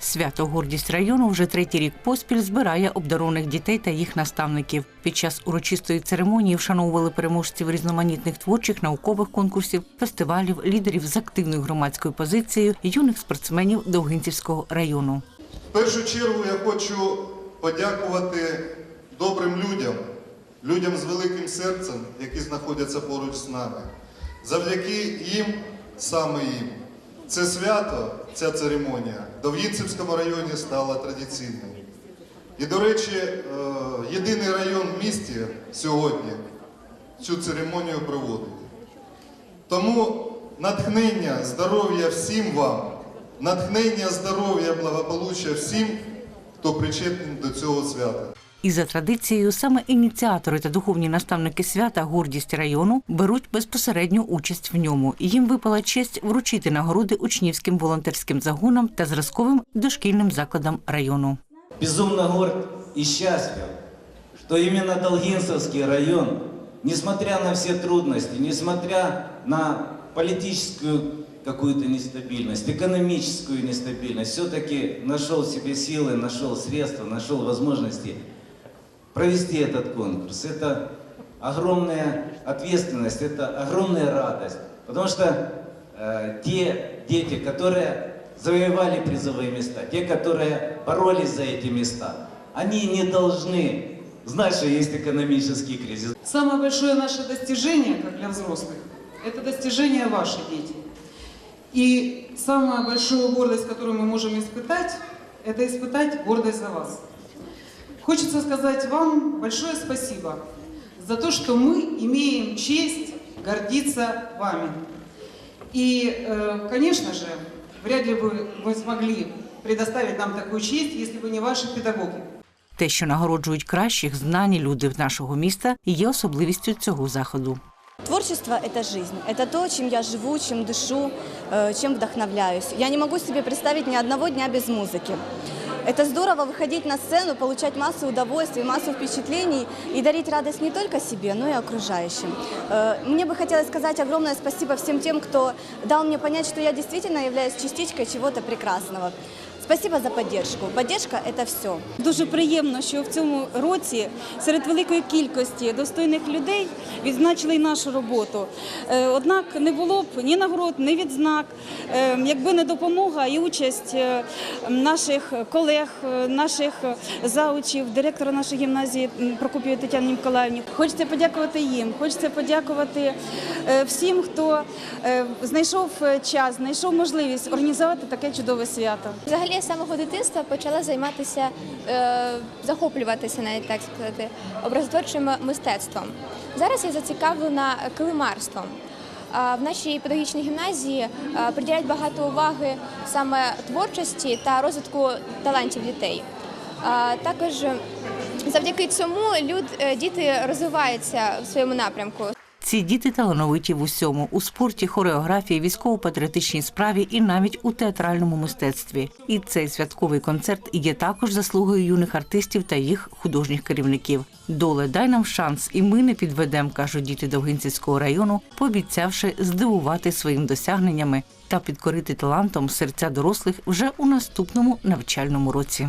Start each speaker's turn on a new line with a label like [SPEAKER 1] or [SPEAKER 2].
[SPEAKER 1] Свято гордість району вже третій рік поспіль збирає обдарованих дітей та їх наставників. Під час урочистої церемонії вшановували переможців різноманітних творчих наукових конкурсів, фестивалів, лідерів з активною громадською позицією, юних спортсменів Довгинцівського району.
[SPEAKER 2] В першу чергу я хочу подякувати добрим людям, людям з великим серцем, які знаходяться поруч з нами. Завдяки їм, саме їм, це свято, ця церемонія в Довгінцівському районі стала традиційною. І, до речі, е, єдиний район в місті сьогодні цю церемонію проводить. Тому натхнення, здоров'я всім вам, натхнення, здоров'я, благополуччя всім, хто причетний до цього свята.
[SPEAKER 1] І за традицією саме ініціатори та духовні наставники свята гордість району беруть безпосередню участь в ньому. І Їм випала честь вручити нагороди учнівським волонтерським загонам та зразковим дошкільним закладам району.
[SPEAKER 3] безумно горд и счастлив, что именно Долгинцевский район, несмотря на все трудности, несмотря на политическую какую-то нестабильность, экономическую нестабильность, все-таки нашел в себе силы, нашел средства, нашел возможности провести этот конкурс. Это огромная ответственность, это огромная радость, потому что э, те дети, которые завоевали призовые места, те, которые боролись за эти места, они не должны знать, что есть экономический кризис.
[SPEAKER 4] Самое большое наше достижение, как для взрослых, это достижение ваши дети. И самая большая гордость, которую мы можем испытать, это испытать гордость за вас. Хочется сказать вам большое спасибо за то, что мы имеем честь гордиться вами. И, э, конечно же, вряд ли бы вы смогли предоставить нам такую честь, если бы не ваши педагоги.
[SPEAKER 1] Те, що нагороджують кращих, знані люди нашого міста, і є особливістю цього заходу.
[SPEAKER 5] Творчество – это жизнь. Это то, чем я живу, чем дышу, э, чем вдохновляюсь. Я не могу себе представить ни одного дня без музыки. Это здорово выходить на сцену, получать массу удовольствий, массу впечатлений и дарить радость не только себе, но и окружающим. Э, Мне бы хотелось сказать огромное спасибо всем тем, кто дал мне понять, что я действительно являюсь частичкой чего-то прекрасного. Спасибо за поддержку. Поддержка – это все.
[SPEAKER 6] Дуже приємно, що в цьому році серед великої кількості достойних людей відзначили й нашу роботу. Е, Однак не було б ні нагород, ні відзнак, е, якби не допомога і участь е, наших колег, наших заучів, директора нашої гімназії Прокопії Тетяні Миколаївні. Хочеться подякувати їм, хочеться подякувати всім, хто знайшов час, знайшов можливість організувати таке чудове свято.
[SPEAKER 7] Взагалі я з самого дитинства почала займатися, е, захоплюватися, навіть так сказати, образотворчим мистецтвом. Зараз я зацікавлена килимарством. В нашій педагогічній гімназії е, приділяють багато уваги саме творчості та розвитку талантів дітей. Також завдяки цьому люд, е, діти розвиваються в своєму напрямку.
[SPEAKER 1] Ці діти талановиті в усьому у спорті, хореографії, військово-патріотичній справі і навіть у театральному мистецтві. І цей святковий концерт є також заслугою юних артистів та їх художніх керівників. Доле дай нам шанс, і ми не підведемо, кажуть діти Довгинцівського району, пообіцявши здивувати своїм досягненнями та підкорити талантом серця дорослих вже у наступному навчальному році.